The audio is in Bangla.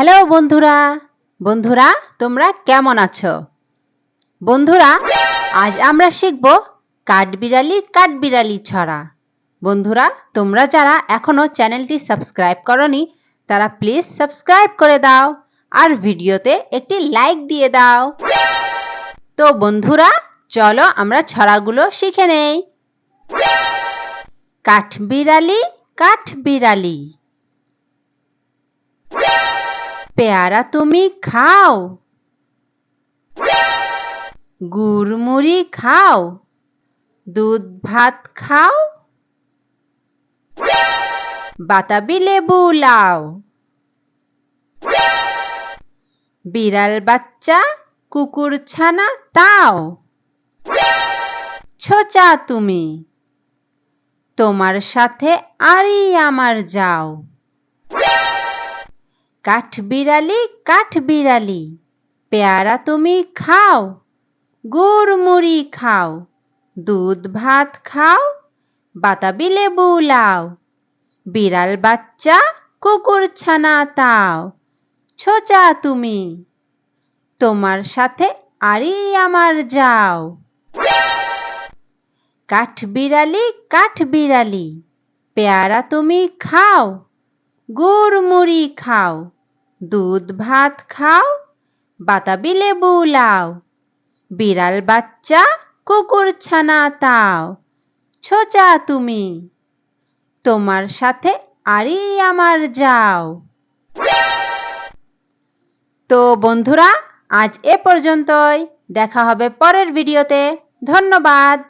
হ্যালো বন্ধুরা। বন্ধুরা, তোমরা কেমন আছো? বন্ধুরা, আজ আমরা শিখব কাঠবিড়ালি কাঠবিড়ালি ছড়া। বন্ধুরা, তোমরা যারা এখনও চ্যানেলটি সাবস্ক্রাইব করনি, তারা প্লিজ সাবস্ক্রাইব করে দাও আর ভিডিওতে একটি লাইক দিয়ে দাও। তো বন্ধুরা, চলো আমরা ছড়াগুলো শিখে নেই। কাঠবিড়ালি কাঠবিড়ালি। পেয়ারা তুমি খাও। গুড়মুড়ি খাও। দুধ ভাত খাও। বাতাবি লেবু লাও। বিড়াল বাচ্চা, কুকুর ছানা তাও। ছোচা তুমি। তোমার সাথে আরই আমার যাও। কাঠবিড়ালি কাঠবিড়ালি। পেয়ারা তুমি খাও গুড় মুড়ি খাও, দুধ ভাত খাও, বাতাবি লেবু লাও, বিড়াল বাচ্চা কুকুর ছানা তাও, ছোচা তুমি। তোমার সাথে আরই আমার যাও। কাঠবিড়ালি কাঠবিড়ালি, পেয়ারা তুমি খাও গুড় মুড়ি খাও, দুধ ভাত খাও, বাতাবি লেবু লাও, বিড়াল বাচ্চা কুকুর ছানা তাও, ছোচা তুমি, তোমার সাথে আরই আমার যাও। তো বন্ধুরা, আজ এ পর্যন্তই, দেখা হবে পরের ভিডিওতে, ধন্যবাদ।